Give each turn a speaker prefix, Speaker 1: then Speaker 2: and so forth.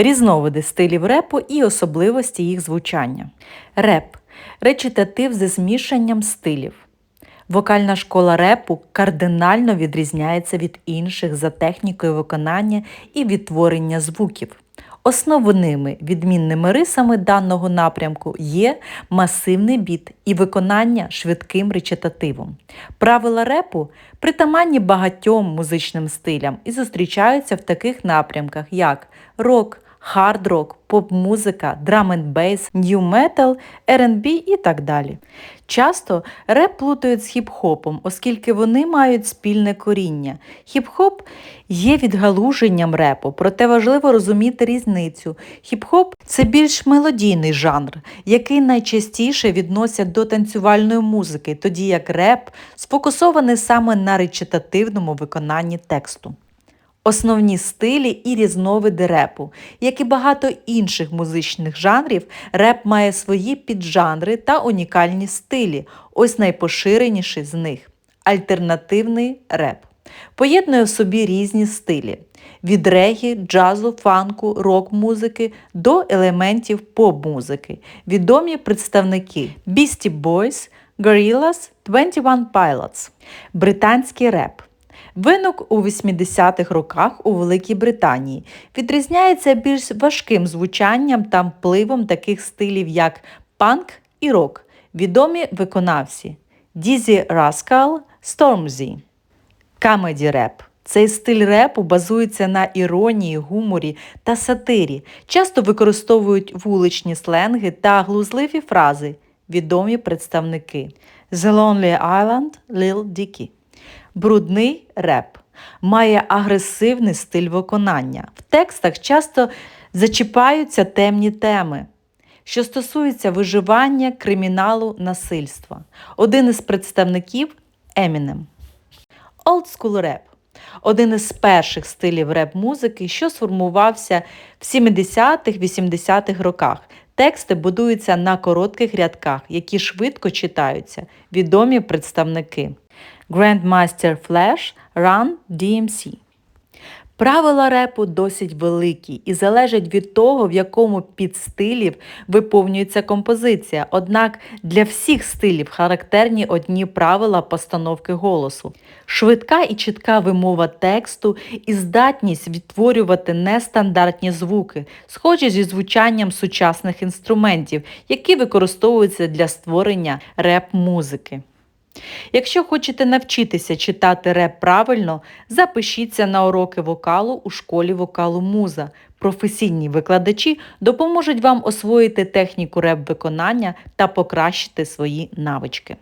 Speaker 1: Різновиди стилів репу і особливості їх звучання. Реп речитатив зі змішанням стилів. Вокальна школа репу кардинально відрізняється від інших за технікою виконання і відтворення звуків. Основними відмінними рисами даного напрямку є масивний біт і виконання швидким речитативом. Правила репу притаманні багатьом музичним стилям і зустрічаються в таких напрямках, як рок, хард-рок, поп-музика, драм-н-бейс, нью-метал, R&B і так далі. Часто реп плутають з хіп-хопом, оскільки вони мають спільне коріння. Хіп-хоп є відгалуженням репу, проте важливо розуміти різницю. Хіп-хоп це більш мелодійний жанр, який найчастіше відносять до танцювальної музики, тоді як реп сфокусований саме на речитативному виконанні тексту. Основні стилі і різновиди репу. Як і багато інших музичних жанрів, реп має свої піджанри та унікальні стилі. Ось найпоширеніший з них альтернативний реп. Поєднує в собі різні стилі: від регі, джазу, фанку, рок-музики до елементів поп-музики. Відомі представники Beastie Boys, Gorillaz, 21 Pilots, британський реп. Виник у 80-х роках у Великій Британії. Відрізняється більш важким звучанням та впливом таких стилів, як панк і рок, відомі виконавці Дізі Раскал, Стормзі. Камеді реп. Цей стиль репу базується на іронії, гуморі та сатирі. Часто використовують вуличні сленги та глузливі фрази, відомі представники The Lonely Island, Lil Dicky. Брудний реп має агресивний стиль виконання. В текстах часто зачіпаються темні теми, що стосуються виживання, криміналу, насильства. Один із представників Емінем. School Rap один із перших стилів реп-музики, що сформувався в 70-х-80-х роках. Тексти будуються на коротких рядках, які швидко читаються. Відомі представники. Grandmaster Flash Run DMC. Правила репу досить великі і залежать від того, в якому підстилів виповнюється композиція. Однак для всіх стилів характерні одні правила постановки голосу. Швидка і чітка вимова тексту і здатність відтворювати нестандартні звуки, схожі зі звучанням сучасних інструментів, які використовуються для створення реп-музики. Якщо хочете навчитися читати реп правильно, запишіться на уроки вокалу у школі вокалу Муза. Професійні викладачі допоможуть вам освоїти техніку реп-виконання та покращити свої навички.